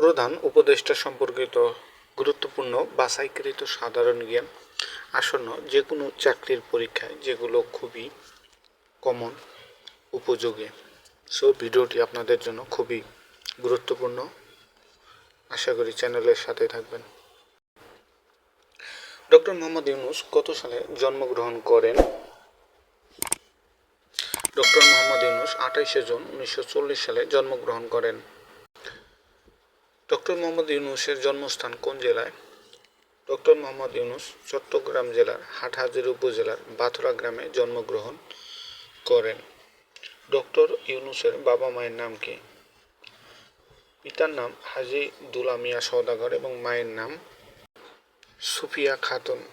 প্রধান উপদেষ্টা সম্পর্কিত গুরুত্বপূর্ণ বাছাইকৃত সাধারণ জ্ঞান, আসন্ন যে কোনো চাকরির পরীক্ষায় যেগুলো খুবই কমন উপযোগী। সো ভিডিওটি আপনাদের জন্য খুবই গুরুত্বপূর্ণ। আশা করি চ্যানেলের সাথে থাকবেন। ডক্টর মোহাম্মদ ইউনুস কত সালে জন্মগ্রহণ করেন? ডক্টর মোহাম্মদ ইউনুস আঠাইশে জুন উনিশশো চল্লিশ সালে জন্মগ্রহণ করেন। ডক্টর মোহাম্মদ ইউনুসের জন্মস্থান কোন জেলায়? ডক্টর মোহাম্মদ ইউনুস চট্টগ্রাম জেলার হাটহাজারী উপজেলার বাথুরা গ্রামে জন্মগ্রহণ করেন। ডক্টর ইউনুসের বাবা মায়ের নাম কি? পিতার নাম হাজি দুলা মিয়া সওদাগর এবং মায়ের নাম সুফিয়া খাতুন।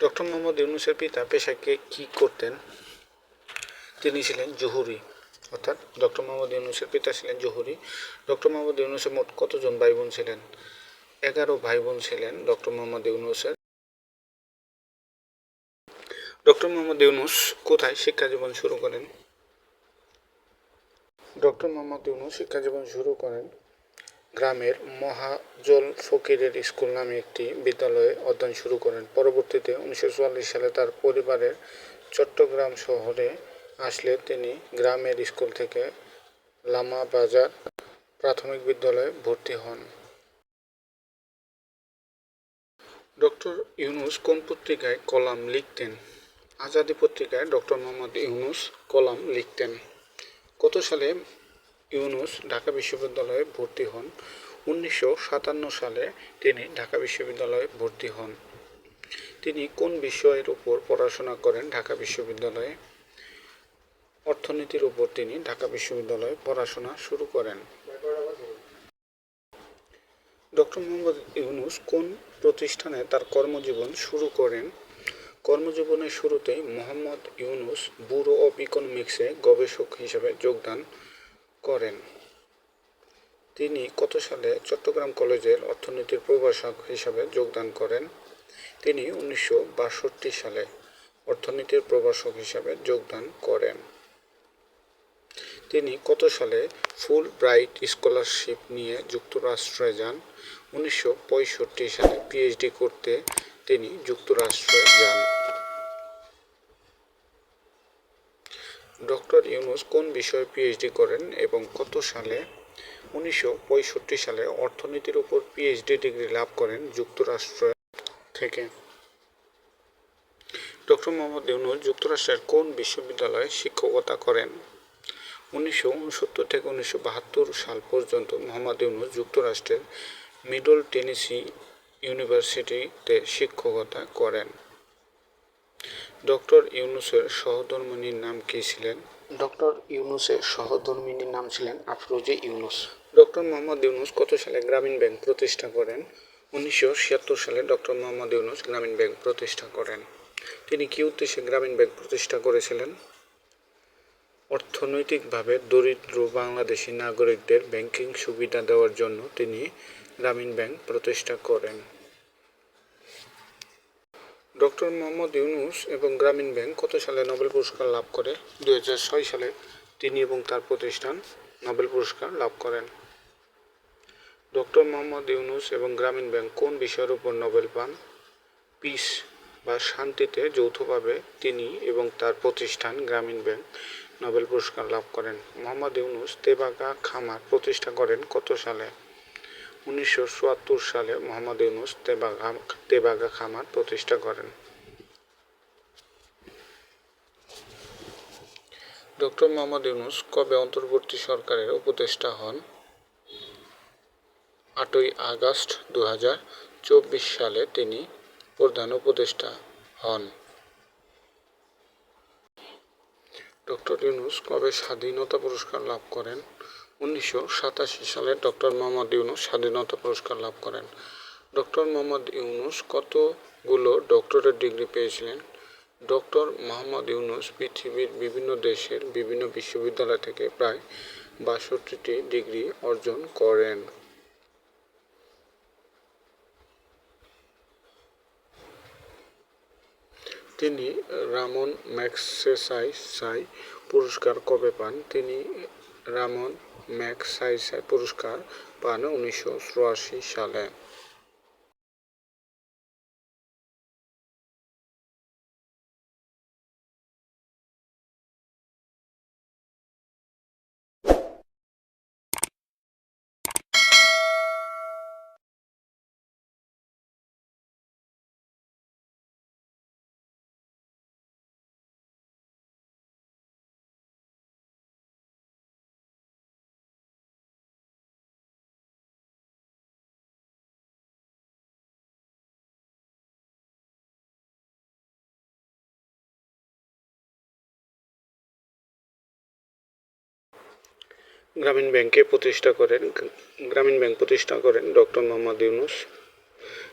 ডক্টর মোহাম্মদ ইউনুসের পিতা পেশাকে কি করতেন? তিনি ছিলেন জহুরি। অর্থাৎ ডক্টর মোহাম্মদ ইউনুসের পিতা ছিলেন জহুরি। ডক্টর মোহাম্মদ ইউনুসের মোট কতজন ভাই বোন ছিলেন? এগারো ভাই বোন ছিলেন ডক্টর মোহাম্মদ ইউনুসের। ডক্টর মোহাম্মদ ইউনুস কোথায় শিক্ষা জীবন শুরু করেন? ডক্টর মোহাম্মদ ইউনুস শিক্ষা জীবন শুরু করেন গ্রামের মহাজল ফকিরের স্কুল নামে একটি বিদ্যালয়ে অধ্যয়ন শুরু করেন। পরবর্তীতে উনিশশো চুয়াল্লিশ সালে তার পরিবারের চট্টগ্রাম শহরে আসলে তিনি গ্রামের স্কুল থেকে লামা বাজার প্রাথমিক বিদ্যালয়ে ভর্তি হন। ডক্টর ইউনুস কোন পত্রিকায় কলাম লিখতেন? আজাদি পত্রিকায় ডক্টর মোহাম্মদ ইউনুস কলাম লিখতেন। কত সালে ইউনুস ঢাকা বিশ্ববিদ্যালয়ে ভর্তি হন? উনিশশো সাতান্ন সালে তিনি ঢাকা বিশ্ববিদ্যালয়ে ভর্তি হন। তিনি কোন বিষয়ের উপর পড়াশোনা করেন ঢাকা বিশ্ববিদ্যালয়ে? অর্থনীতির উপর তিনি ঢাকা বিশ্ববিদ্যালয়ে পড়াশোনা শুরু করেন। ডক্টর মোহাম্মদ ইউনুস কোন প্রতিষ্ঠানে তার কর্মজীবন শুরু করেন? কর্মজীবনের শুরুতেই মোহাম্মদ ইউনুস ব্যুরো অব ইকোনমিক্সে গবেষক হিসেবে যোগদান করেন। তিনি কত সালে চট্টগ্রাম কলেজের অর্থনীতির প্রভাষক হিসাবে যোগদান করেন? তিনি উনিশশো বাষট্টি সালে অর্থনীতির প্রভাষক হিসাবে যোগদান করেন। তিনি কত সালে ফুল ব্রাইট স্কলারশিপ নিয়ে যুক্তরাষ্ট্রে যান? উনিশশো পঁয়ষট্টি সালে পিএইচডি করতে তিনি যুক্তরাষ্ট্রে যান। ডক্টর ইউনুস কোন বিষয়ে পিএইচডি করেন এবং কত সালে? উনিশশো পঁয়ষট্টি সালে অর্থনীতির উপর পিএইচডি ডিগ্রি লাভ করেন যুক্তরাষ্ট্র থেকে। ডক্টর মোহাম্মদ ইউনুস যুক্তরাষ্ট্রের কোন বিশ্ববিদ্যালয়ে শিক্ষকতা করেন? উনিশশো উনসত্তর থেকে উনিশশো বাহাত্তর সাল পর্যন্ত মোহাম্মদ ইউনুস যুক্তরাষ্ট্রের মিডল টেনেসি ইউনিভার্সিটিতে শিক্ষকতা করেন। ডক্টর ইউনুসের সহধর্মিনীর নাম কী ছিলেন? ডক্টর ইউনুসের সহধর্মিনীর নাম ছিলেন আফরোজে ইউনুস। ডক্টর মোহাম্মদ ইউনুস কত সালে গ্রামীণ ব্যাংক প্রতিষ্ঠা করেন? উনিশশো ছিয়াত্তর সালে ডক্টর মোহাম্মদ ইউনুস গ্রামীণ ব্যাংক প্রতিষ্ঠা করেন। তিনি কী উদ্দেশ্যে গ্রামীণ ব্যাংক প্রতিষ্ঠা করেছিলেন? অর্থনৈতিকভাবে দরিদ্র বাংলাদেশি নাগরিকদের ব্যাংকিং সুবিধা দেওয়ার জন্য তিনি গ্রামীণ ব্যাংক প্রতিষ্ঠা করেন। ডক্টর মোহাম্মদ ইউনুস এবং গ্রামীণ ব্যাংক কত সালে নোবেল পুরস্কার লাভ করে? দু হাজার ছয় সালে তিনি এবং তার প্রতিষ্ঠান নোবেল পুরস্কার লাভ করেন। ডক্টর মোহাম্মদ ইউনুস এবং গ্রামীণ ব্যাংক কোন বিষয়ের উপর নোবেল পান? পিস বা শান্তিতে যৌথভাবে তিনি এবং তার প্রতিষ্ঠান গ্রামীণ ব্যাংক নোবেল পুরস্কার লাভ করেন। মোহাম্মদ ইউনুস তেবাগা খামার প্রতিষ্ঠা করেন কত সালে? উনিশশো চুয়াত্তর সালে মোহাম্মদ ইউনুস তেবাগা তেবাগা খামার প্রতিষ্ঠা করেন। ডক্টর মোহাম্মদ ইউনুস কবে অন্তর্বর্তী সরকারের উপদেষ্টা হন? আটই আগস্ট দু সালে তিনি প্রধান উপদেষ্টা হন। ডক্টর ইউনুস কবে স্বাধীনতা পুরস্কার লাভ করেন? উনিশশো সাতাশি সালে ডক্টর মোহাম্মদ ইউনুস স্বাধীনতা পুরস্কার লাভ করেন। ডক্টর মোহাম্মদ ইউনুস কতগুলো ডক্টরেট ডিগ্রি পেয়েছিলেন? ডক্টর মোহাম্মদ ইউনুস পৃথিবীর বিভিন্ন দেশের বিভিন্ন বিশ্ববিদ্যালয় থেকে প্রায় বাষট্টিটি ডিগ্রি অর্জন করেন। তিনি রামন ম্যাগসেসাই সাই পুরস্কার কবে পান? তিনি রামন ম্যাগসাইসে পুরস্কার পান উনিশশো চুরাশি সালে। গ্রামীণ ব্যাংকে প্রতিষ্ঠা করেন, গ্রামীণ ব্যাংক প্রতিষ্ঠা করেন ডক্টর মোহাম্মদ ইউনুস।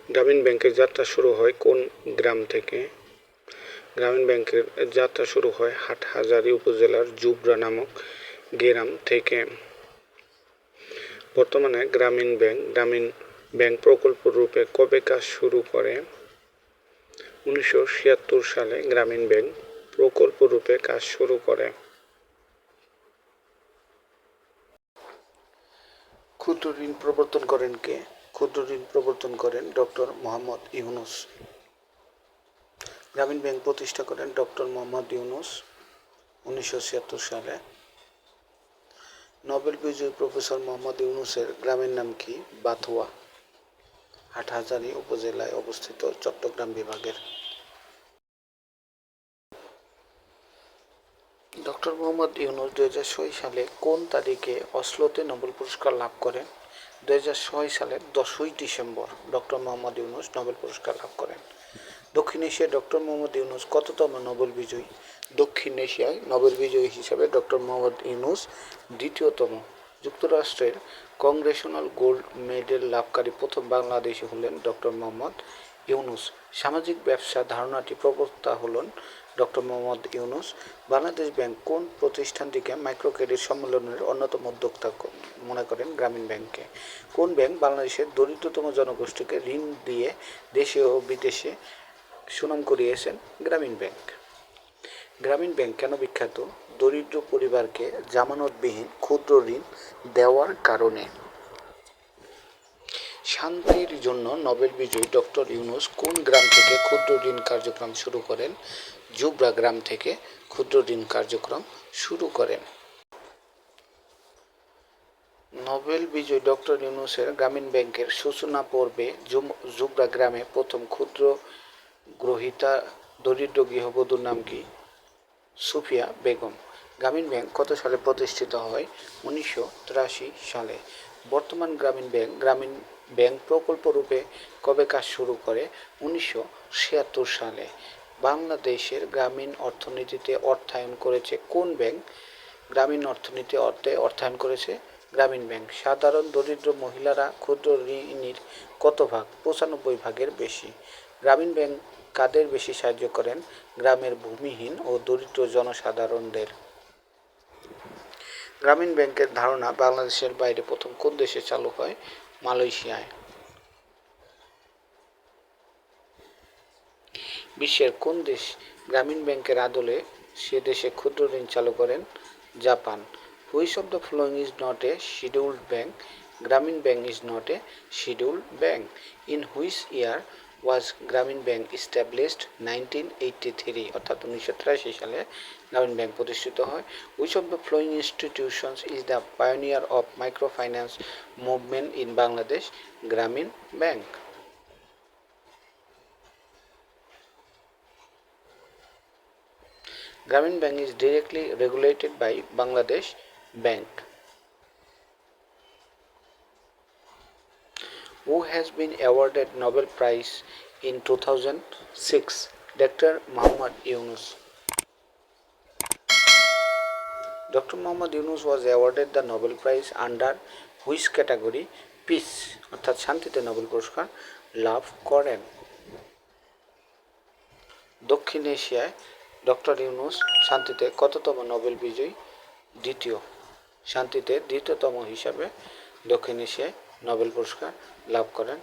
গ্রামীণ ব্যাংকের যাত্রা শুরু হয় কোন গ্রাম থেকে? গ্রামীণ ব্যাংকের যাত্রা শুরু হয় হাটহাজারী উপজেলার জুবরা নামক গ্রাম থেকে। বর্তমানে গ্রামীণ ব্যাংক গ্রামীণ ব্যাংক প্রকল্প রূপে কবে কাজ শুরু করে? উনিশশো ছিয়াত্তর সালে গ্রামীণ ব্যাংক প্রকল্প রূপে কাজ শুরু করে। ক্ষুদ্র ঋণ প্রবর্তন করেন কে? ক্ষুদ্র ঋণ প্রবর্তন করেন ডক্টর মোহাম্মদ ইউনুস। গ্রামীণ ব্যাংক প্রতিষ্ঠা করেন ডক্টর মোহাম্মদ ইউনুস উনিশশো ছিয়াত্তর সালে। নোবেল বিজয়ী প্রফেসর মোহাম্মদ ইউনুসের গ্রামের নাম কি? বাথুয়া, হাটহাজারী উপজেলায় অবস্থিত চট্টগ্রাম বিভাগের। ডক্টর মোহাম্মদ ইউনুস দু হাজার ছয় সালে কোন তারিখে অসলোতে নোবেল পুরস্কার লাভ করেন? দু হাজার ছয় সালের দশই December doctor Mohammad Yunus Nobel পুরস্কার লাভ করেন। দক্ষিণ এশিয়ায় ডক্টর মোহাম্মদ ইউনুস কততম নোবেল বিজয়ী? দক্ষিণ এশিয়ায় নোবেল বিজয়ী হিসাবে ডক্টর মোহাম্মদ ইউনুস দ্বিতীয়তম। যুক্তরাষ্ট্রের কংগ্রেশনাল গোল্ড মেডেল লাভকারী প্রথম বাংলাদেশি হলেন ডক্টর মোহাম্মদ ইউনুস। সামাজিক ব্যবসা ধারণাটি প্রবক্তা হলেন ডক্টর মোহাম্মদ ইউনুস, বাংলাদেশ ব্যাংক কোন প্রতিষ্ঠানটিকে মাইক্রো ক্রেডিট সম্মেলনের অন্যতম উদ্যোক্তা মনে করেন গ্রামীণ ব্যাংকে? কোন ব্যাংক বাংলাদেশের দরিদ্রতম জনগোষ্ঠীকে ঋণ দিয়ে দেশে ও বিদেশে সুনাম করিয়েছেন? গ্রামীণ ব্যাংক। গ্রামীণ ব্যাংক কেন বিখ্যাত? দরিদ্র পরিবারকে জামানতবিহীন ক্ষুদ্র ঋণ দেওয়ার কারণে। শান্তির জন্য নোবেল বিজয়ী ডক্টর ইউনুস কোন গ্রাম থেকে ক্ষুদ্র ঋণ কার্যক্রম শুরু করেন? জুবরা গ্রাম থেকে ক্ষুদ্র ঋণ কার্যক্রম শুরু করেন। নোবেল বিজয়ী ডক্টর ইউনুসের গ্রামীণ ব্যাংকের সূচনা পর্বে জুবরা গ্রামে প্রথম ক্ষুদ্র গ্রহিতা দরিদ্র গৃহবধূর নাম কি? সুফিয়া বেগম। গ্রামীণ ব্যাংক কত সালে প্রতিষ্ঠিত হয়? উনিশশো তিরাশি সালে। বর্তমান গ্রামীণ ব্যাংক গ্রামীণ ব্যাংক প্রকল্প রূপে কবে কাজ শুরু করে? উনিশশো ছিয়াত্তর সালে। বাংলাদেশের গ্রামীণ অর্থনীতিতে অর্থায়ন করেছে কোন ব্যাংক? গ্রামীণ অর্থনীতি অর্থে অর্থায়ন করেছে গ্রামীণ ব্যাংক। সাধারণ দরিদ্র মহিলারা ক্ষুদ্র ঋণের কত ভাগ? পঁচানব্বই ভাগের বেশি। গ্রামীণ ব্যাংক কাদের বেশি সাহায্য করেন? গ্রামের ভূমিহীন ও দরিদ্র জনসাধারণদের। গ্রামীণ ব্যাংকের ধারণা বাংলাদেশের বাইরে প্রথম কোন দেশে চালু হয়? মালয়েশিয়ায়। বিশ্বের কোন দেশ গ্রামীণ ব্যাংকের আদলে সে দেশে ক্ষুদ্র ঋণ চালু করেন? Japan. Which of the following is not a scheduled bank. Grameen bank is not a scheduled bank. In which year was Grameen bank established nineteen eighty three, অর্থাৎ উনিশশো তিরাশি সালে গ্রামীণ ব্যাংক প্রতিষ্ঠিত হয়। Which of the following institutions is the pioneer of micro finance movement in Bangladesh Grameen bank. Grameen Bank is directly regulated by Bangladesh Bank. Who has been awarded Nobel Prize in 2006? Dr. Muhammad Yunus. Dr. Muhammad Yunus was awarded the Nobel Prize under which category? Peace অর্থাৎ শান্তিতে Nobel পুরস্কার লাভ করেন দক্ষিণ এশিয়ায় doctor Yunus শান্তিতে কততম Nobel বিজয়ী? দ্বিতীয়, শান্তিতে দ্বিতীয়তম হিসাবে দক্ষিণ এশিয়ায় নোবেল পুরস্কার লাভ করেন।